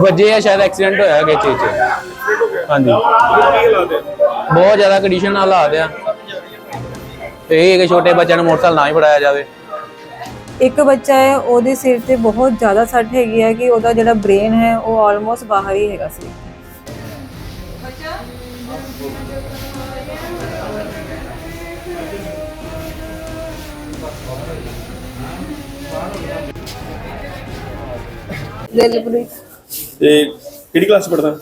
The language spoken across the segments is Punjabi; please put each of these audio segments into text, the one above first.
ਵੱਜੇ ਆ, ਸ਼ਾਇਦ ਐਕਸੀਡੈਂਟ ਹੋਇਆ ਹੈਗੇ ਚੀਜ਼ ਚ। ਹਾਂਜੀ। ਬਹੁਤ ਜ਼ਿਆਦਾ ਕੰਡੀਸ਼ਨ ਨਾਲ ਹਾਲਾਤ ਆ। ਤੇ ਇਹ ਕਿ ਛੋਟੇ ਬੱਚਿਆਂ ਨੂੰ ਮੋਟਰਸਾਈਕਲ ਨਾ ਹੀ ਫੜਾਇਆ ਜਾਵੇ। ਇੱਕ ਬੱਚਾ ਹੈ, ਉਹਦੇ ਸਿਰ ਤੇ ਬਹੁਤ ਜ਼ਿਆਦਾ ਸੱਟ ਹੈਗੀ ਹੈ ਕਿ ਉਹਦਾ ਜਿਹੜਾ ਬ੍ਰੇਨ ਹੈ, ਉਹ ਆਲਮੋਸਟ ਬਾਹਰ ਹੀ ਹੈਗਾ ਸੀ। ਦਿਲਪ੍ਰੀਤ ਤੇ ਕਿਹੜੀ ਕਲਾਸ ਪੜਦਾ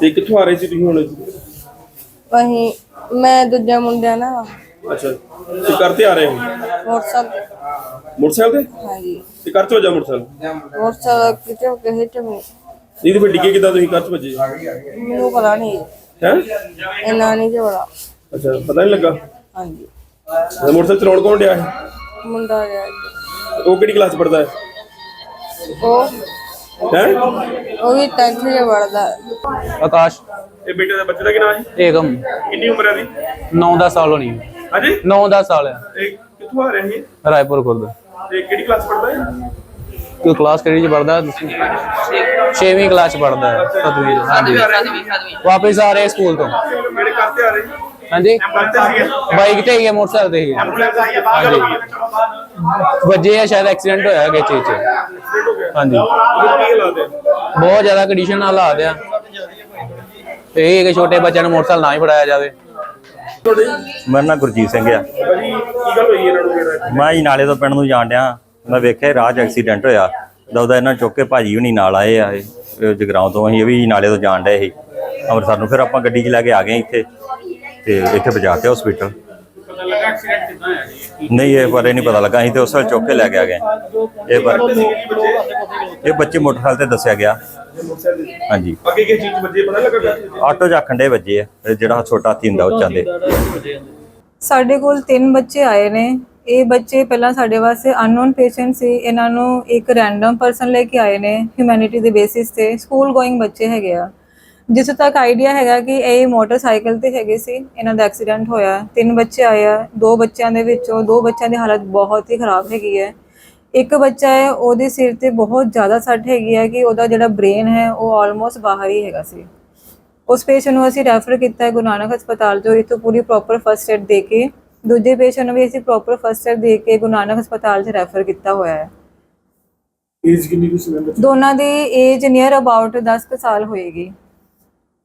ਤੇ ਕਿੱਥੋਂ ਆ ਰਹੇ ਸੀ ਤੁਸੀਂ ਹੁਣ? ਵਹੀਂ ਮੈਂ ਦੂਜਾ ਮੁੰਡਾ ਨਾ। ਅੱਛਾ। ਤੇ ਕਰਤੇ ਆ ਰਹੇ ਹੋ? ਮੋਟਰਸਾਈਕਲ ਮੋਟਰਸਾਈਕਲ ਤੇ? ਹਾਂਜੀ। ਤੇ ਕਰ ਚ ਵਜਾ ਮੋਟਰਸਾਈਕਲ? ਮੋਟਰਸਾਈਕਲ ਕਿਤੇ ਕਿਸੇ ਤੇ ਵੀ ਨਹੀਂ ਤੇ ਫਿਰ ਡਿੱਗੇ ਕਿੱਦਾਂ ਤੁਸੀਂ ਕਰ ਚ ਵਜੇ? ਮੈਨੂੰ ਪਤਾ ਨਹੀਂ। ਹੈ? ਇਹਨਾਂ ਨਹੀਂ ਜੋੜਾ ਅੱਛਾ ਪਤਾ ਨਹੀਂ ਲੱਗਾ? ਹਾਂਜੀ। ਤੇ ਮੋਟਰਸਾਈਕਲ ਚਲਾਉਣ ਕੌਣ ਡਿਆ ਹੈ ਮੁੰਡਾ ਗਿਆ। ਉਹ ਕਿਹੜੀ ਕਲਾਸ ਪੜਦਾ ਹੈ? ਉਹ ਹੈ? ਉਹ ਵੀ 10th ਚ ਪੜਦਾ ਹੈ। ਆਕਾਸ਼। ਇਹ ਬੇਟੇ ਦਾ ਬੱਚੇ ਦਾ ਕੀ ਨਾਮ ਹੈ ਏਕਮ। ਕਿੰਨੀ ਉਮਰ ਹੈ ਦੀ 9-10 ਸਾਲ ਹੋਣੀ ਹਾਂਜੀ? 9-10 ਸਾਲ ਆ ਇਹ ਕਿੱਥੋਂ ਆ ਰਹੇ ਸੀ ਰਾਏਪੁਰ ਖੁਰਦ ਤੇ ਕਿਹੜੀ ਕਲਾਸ ਪੜਦਾ ਹੈ ਕੋਈ ਕਲਾਸ ਕਿਹੜੀ ਚ ਪੜਦਾ ਤੁਸੀਂ? 6ਵੀਂ ਕਲਾਸ ਚ ਪੜਦਾ ਹੈ ਸਤਵੀਂ ਚ ਹਾਂਜੀ ਵਾਪਸ ਆ ਰਹੇ ਸਕੂਲ ਤੋਂ। ਮੇਰੇ ਕਰਤੇ ਆ ਰਹੇ? ਸੀ ਹਾਂਜੀ ਬਾਈਕ ਤੇ ਹੀ ਹੈ ਮੋਟਰਸਾਈਕਲ ਤੇ ਹੀ ਹੈ ਵੱਜੇ ਆ ਸ਼ਾਇਦ ਐਕਸੀਡੈਂਟ ਹੋਇਆ ਚੀਜ਼ ਚ। ਹਾਂਜੀ। ਕੀ ਹਾਲਾਤ ਹੈ ਬਹੁਤ ਜ਼ਿਆਦਾ ਕੰਡੀਸ਼ਨ ਹਾਲਾਤ ਆ। ਤੇ ਇਹ ਕਿ ਛੋਟੇ ਬੱਚਿਆਂ ਨੂੰ ਮੋਟਰਸਾਈਕਲ ਨਾ ਹੀ ਫੜਾਇਆ ਜਾਵੇ। ਤੁਹਾਡੇ ਮੇਰਾ ਨਾਂ ਗੁਰਜੀਤ ਸਿੰਘ ਆ। ਭਾਜੀ ਕੀ ਗੱਲ ਹੋਈ ਇਹਨਾਂ ਨੂੰ ਮੇਰਾ ਮੈਂ ਜੀ ਨਾਲੇ ਤੋਂ ਪਿੰਡ ਨੂੰ ਜਾਣ ਡਿਆ। ਮੈਂ ਵੇਖਿਆ ਰਾਹ 'ਚ ਐਕਸੀਡੈਂਟ ਹੋਇਆ। ਦਉਦਾ ਇਹਨਾਂ ਚੁੱਕ ਕੇ ਭਾਜੀ ਹੁਣੀ ਨਾਲ ਆਏ ਆ ਇਹ ਇਹ ਜਗਰਾਉਂ ਤੋਂ। ਅਸੀਂ ਇਹ ਵੀ ਨਾਲੇ ਤੋਂ ਜਾਣ ਡਏ ਸੀ। ਅੰਮ੍ਰਿਤਸਰ ਨੂੰ ਫਿਰ ਆਪਾਂ ਗੱਡੀ 'ਚ ਲੈ ਕੇ ਆ ਗਏ ਇੱਥੇ। ਤੇ ਇੱਥੇ ਪਹੁੰਚਾ ਕੇ ਹਸਪੀਟਲ ਪਤਾ ਲੱਗਾ ਐਕਸੀਡੈਂਟ ਕਿੱਦਾਂ ਹੋਇਆ ਜੀ? ਨਹੀਂ ਇਹ ਬਾਰੇ ਨਹੀਂ ਪਤਾ ਲੱਗਾ। ਅਸੀਂ ਤੇ ਉਸ ਵੇਲੇ ਚੁੱਕ ਕੇ ਲੈ ਕੇ ਆ ਗਏ। ਇਹ ਪਰ ਇਹ ਬੱਚੇ ਮੋਟਰਸਾਈਕਲ ਤੇ ਦੱਸਿਆ ਗਿਆ। ਹਾਂਜੀ। ਅੱਗੇ ਕੀ ਚੀਜ਼ ਵੱਜੇ ਪਤਾ ਲੱਗਾ? ਆਟੋ 'ਚ ਆਖੰਡੇ ਵੱਜੇ ਆ ਇਹ ਜਿਹੜਾ ਛੋਟਾ ਹਾਥੀ ਹੁੰਦਾ ਉਹ ਚਾਂਦੇ ਸਾਡੇ ਕੋਲ ਤਿੰਨ ਬੱਚੇ ਆਏ ਨੇ। ਇਹ ਬੱਚੇ ਪਹਿਲਾਂ ਸਾਡੇ ਵਾਸਤੇ ਅਨਨੋਨ ਪੇਸ਼ੈਂਟ ਸੀ। ਇਹਨਾਂ ਨੂੰ ਇੱਕ ਰੈਂਡਮ ਪਰਸਨ ਲੈ ਕੇ ਆਏ ਨੇ ਹਿਊਮੈਨਿਟੀ ਦੇ ਬੇਸਿਸ ਤੇ। ਸਕੂਲ ਗੋਇੰਗ ਬੱਚੇ ਹੈਗੇ ਆ। ਜਿਸ ਤੱਕ ਆਈਡੀਆ ਹੈਗਾ ਕਿ ਇਹ ਮੋਟਰਸਾਈਕਲ ਤੇ ਹੈਗੇ ਸੀ ਇਹਨਾਂ ਦਾ ਐਕਸੀਡੈਂਟ ਹੋਇਆ ਤਿੰਨ ਬੱਚੇ ਆਏ ਆ ਦੋ ਬੱਚਿਆਂ ਦੇ ਵਿੱਚੋਂ ਦੋ ਬੱਚਿਆਂ ਦੀ ਹਾਲਤ ਬਹੁਤ ਹੀ ਖਰਾਬ ਹੈਗੀ ਹੈ। ਇੱਕ ਬੱਚਾ ਹੈ ਉਹਦੇ ਸਿਰ ਤੇ ਬਹੁਤ ਜ਼ਿਆਦਾ ਸੱਟ ਹੈਗੀ ਹੈ ਕਿ ਉਹਦਾ ਜਿਹੜਾ ਬ੍ਰੇਨ ਹੈ ਉਹ ਆਲਮੋਸਟ ਬਾਹਰ ਹੀ ਹੈਗਾ ਸੀ। ਉਸ ਪੇਸ਼ੈਂਟ ਨੂੰ ਅਸੀਂ ਰੈਫਰ ਕੀਤਾ ਹੈ ਗੁਰੂ ਨਾਨਕ ਹਸਪਤਾਲ ਤੋਂ ਇੱਥੋਂ ਪੂਰੀ ਪ੍ਰੋਪਰ ਫਸਟ ਏਡ ਦੇ ਕੇ। ਦੂਜੇ ਪੇਸ਼ੈਂਟ ਨੂੰ ਵੀ ਅਸੀਂ ਪ੍ਰੋਪਰ ਫਸਟ ਏਡ ਦੇ ਕੇ ਗੁਰੂ ਨਾਨਕ ਹਸਪਤਾਲ 'ਚ ਰੈਫਰ ਕੀਤਾ ਹੋਇਆ ਹੈ। ਏਜ ਕਿੰਨੀ ਕੁ ਸੀ ਦੋਨਾਂ ਦੀ ਏਜ ਨੀਅਰ ਅਬਾਊਟ 10 ਕੁ ਸਾਲ ਹੋਏਗੀ।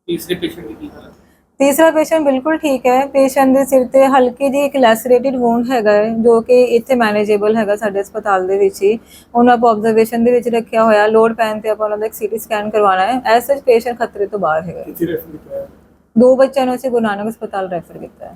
ਤੀਸਰੇ ਪੇਸ਼ੈਂਟ ਦੀ ਕੀ ਹਾਲਤ ਤੀਸਰਾ ਪੇਸ਼ੈਂਟ ਬਿਲਕੁਲ ਠੀਕ ਹੈ। ਪੇਸ਼ੈਂਟ ਦੇ ਸਿਰ ਤੇ ਹਲਕੀ ਜਿਹੀ ਇੱਕ ਲੈਸਰੇਟਿਡ ਵੂੰਡ ਹੈਗਾ ਹੈ ਜੋ ਕਿ ਇੱਥੇ ਮੈਨੇਜੇਬਲ ਹੈਗਾ ਸਾਡੇ ਹਸਪਤਾਲ ਦੇ ਵਿੱਚ ਹੀ। ਉਹਨੂੰ ਆਪਾਂ ਆਬਜ਼ਰਵੇਸ਼ਨ ਦੇ ਵਿੱਚ ਰੱਖਿਆ ਹੋਇਆ ਲੋਡ ਪੈਨ ਤੇ ਆਪਾਂ ਉਹਨਾਂ ਦਾ ਇੱਕ ਸੀਟੀ ਸਕੈਨ ਕਰਵਾਉਣਾ ਹੈ। ਐਸ ਸੱਚ ਪੇਸ਼ੈਂਟ ਖਤਰੇ ਤੋਂ ਬਾਹਰ ਹੈਗਾ ਹੈ। ਕਿੱਥੇ ਰੈਫਰ ਕੀਤਾ ਹੈ ਦੋ ਬੱਚਿਆਂ ਨੂੰ ਅਸੀਂ ਗੁਰੂ ਨਾਨਕ ਹਸਪਤਾਲ ਰੈਫਰ ਕੀਤਾ ਹੈ।